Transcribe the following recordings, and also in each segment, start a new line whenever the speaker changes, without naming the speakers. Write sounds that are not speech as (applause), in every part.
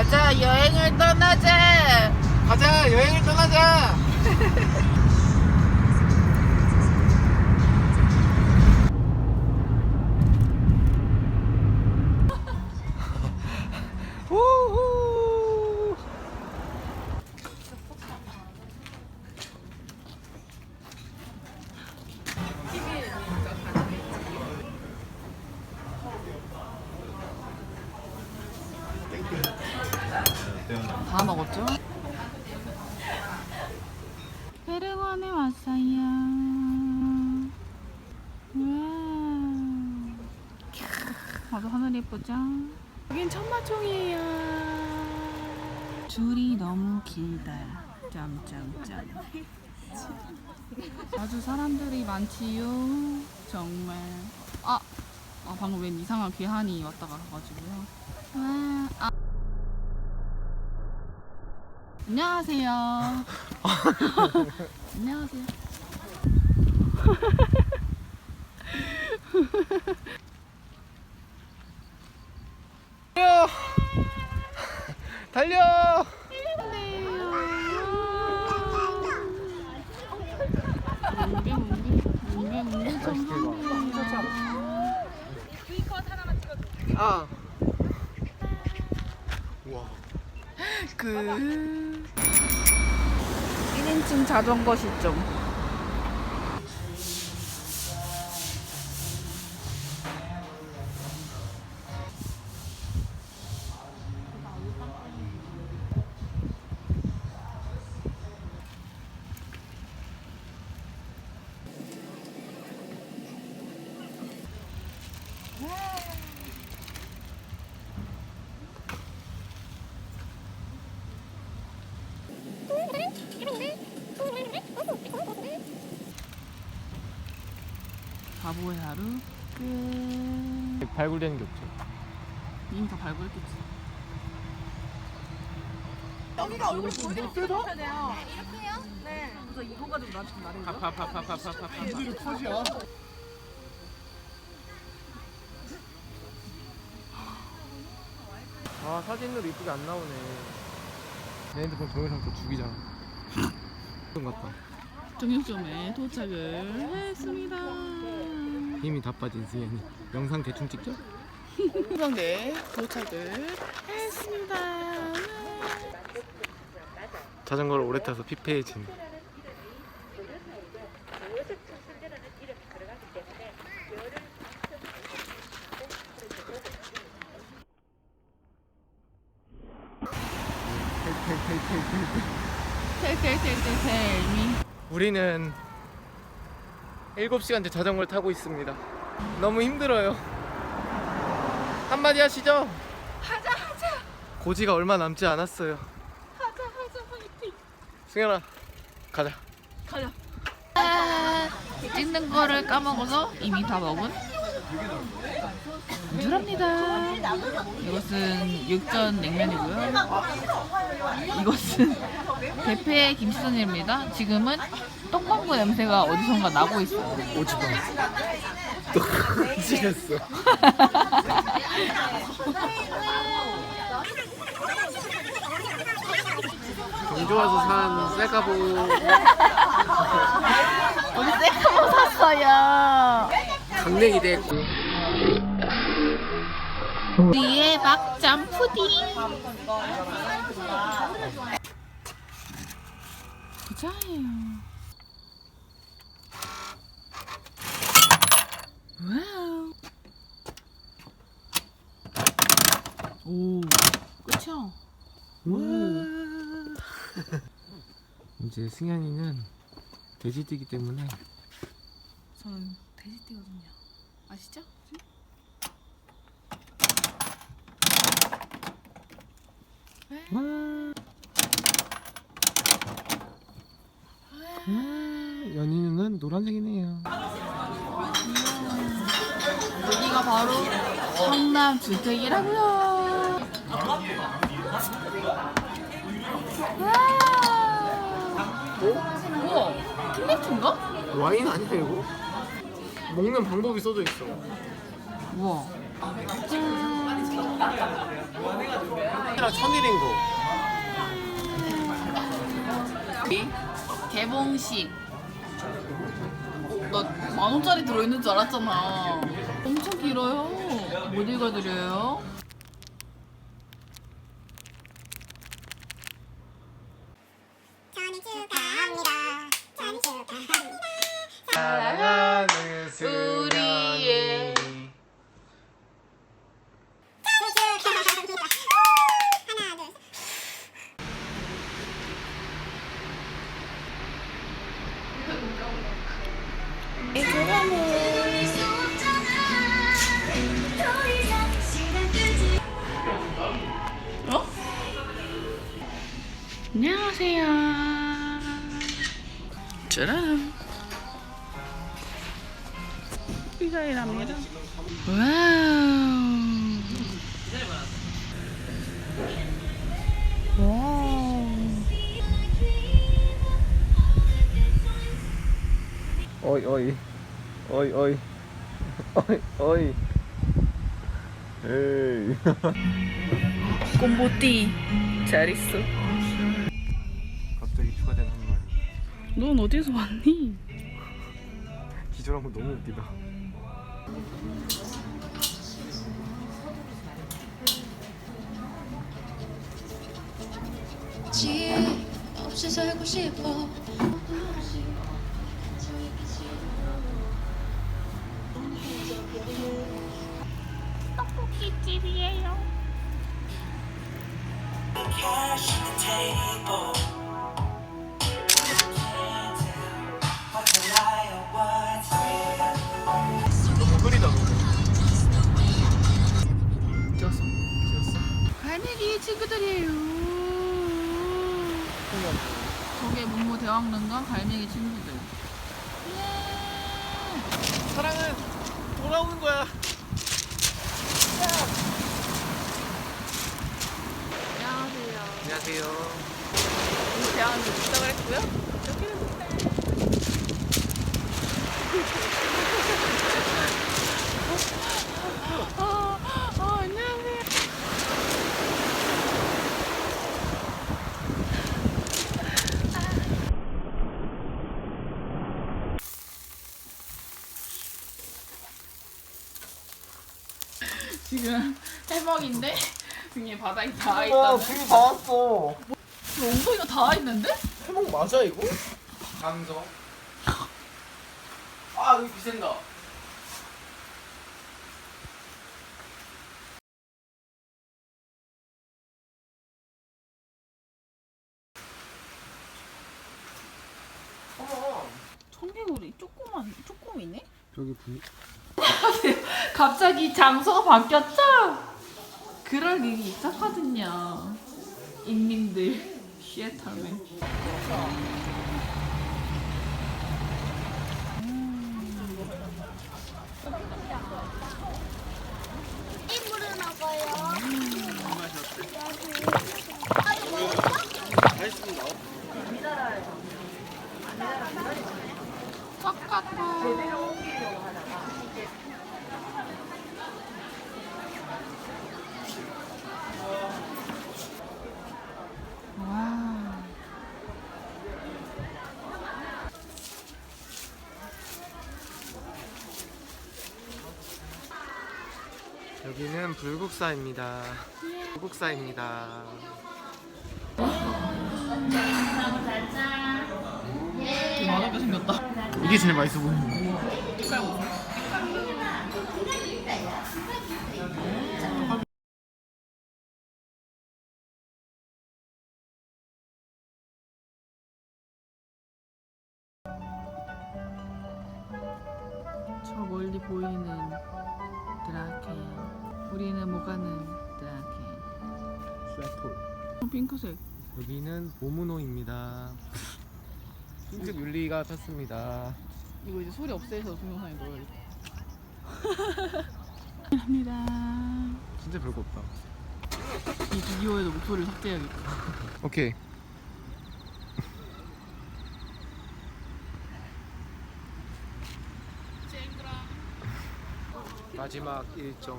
가자 여행을 떠나자.
가자 여행을 떠나자 (laughs) 우후.
다 먹었죠? 페르원에 왔어요. 와. 아주 하늘 예쁘죠? 여긴 천마총이에요. 줄이 너무 길다. 짬짬짬. 아주 사람들이 많지요. 정말. 아, 아 방금 웬 이상한 괴한이 왔다가 가가지고요. 와, 아. 안녕하세요. (laughs) 안녕하세요. (laughs)
달려! (laughs)
좀
아. 우와
그 1인칭 자전거 시점. 바보의 하루 끝.
발굴되는 게 없죠.
이미 다 발굴했겠지.
아 사진으로 이쁘게 안 나오네 내 핸드폰 동영상 또 죽이잖아 것 같다
정육점에 도착을 했습니다.
힘이 다 빠진 수현이 영상 대충 찍죠?
후방대 도착을 했습니다.
자전거를 오래 타서 피폐해진
텔텔텔텔텔미.
우리는 7시간째 자전거를 타고 있습니다. 너무 힘들어요. 한마디 하시죠.
하자 하자.
고지가 얼마 남지 않았어요.
하자 하자 화이팅.
승현아 가자.
가자. 찍는 거를 까먹어서 이미 다 먹은 감사합니다. 이것은 육전 냉면이고요. 이것은 (laughs) 대패 김치전입니다. 지금은 똥망구 냄새가 어디선가 나고 있어요.
오지마 또 지렸어 경주 와서 산 셀카보
우리 셀카모 샀어요.
강냉이 됐고
우리의 막장 푸딩. 부자예요. 와우. 오, 그쵸? (laughs)
이제 승현이는 돼지띠기 때문에
저는 돼지띠거든요. 아시죠?
와. 와, 연인은 노란색이네요.
여기가 바로 성남 주택이라고요. 와. 우와, 킬렉트인가?
와인 아니야 이거? 먹는 방법이 써져 있어.
우와. 짠.
천일인 거.
개봉식. 나만 원짜리 들어있는 줄 알았잖아. 엄청 길어요. 못 읽어드려요? 안녕하세요. 짜란. 피자이랍니다. 와우. 와우.
어이 어이 어이 어이 어이 어이 에이
꼼보띠 잘 있어. 넌 어디서 왔니?
기절한 거 너무 웃기다.
집 없이 살고 싶어.
너무
친구들이에요. 저게 문무 대왕릉과 갈매기 친구들. 예.
사랑은 돌아오는 거야
안녕하세요.
안녕하세요
문무 대왕릉 도착을 했고요. 여기는 아, 아, 안녕하세요. 지금 해먹인데 (laughs) 등에 바닥이 닿아 있다는
불이 다 왔어
엉덩이가 닿아 있는데?
해먹 맞아 이거? 강정 아 여기 비샌다
청개구리 조그만 조그미네?
여기 불
갑자기 장소가 바뀌었죠? 그럴 일이 있었거든요. 인민들 시애틀맨.
입으로 먹어요.
와.
여기는 불국사입니다 불국사입니다
되게 맛없게 생겼다.
이게 제일 맛있어 보이는
거저 멀리 보이는 드라켄. 우리는 못 가는 드라켄.
쇠톨
어, 핑크색.
여기는 오무노입니다 흰색 율리가 폈습니다
이거 이제 소리 없애서 동영상에 넣어야겠다. (laughs) 합니다.
진짜 별거 없다
이 비디오에도 목소리를 삭제해야겠다.
오케이 마지막 일정.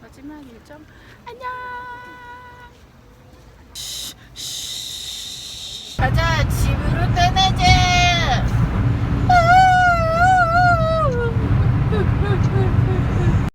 마지막 일정. 안녕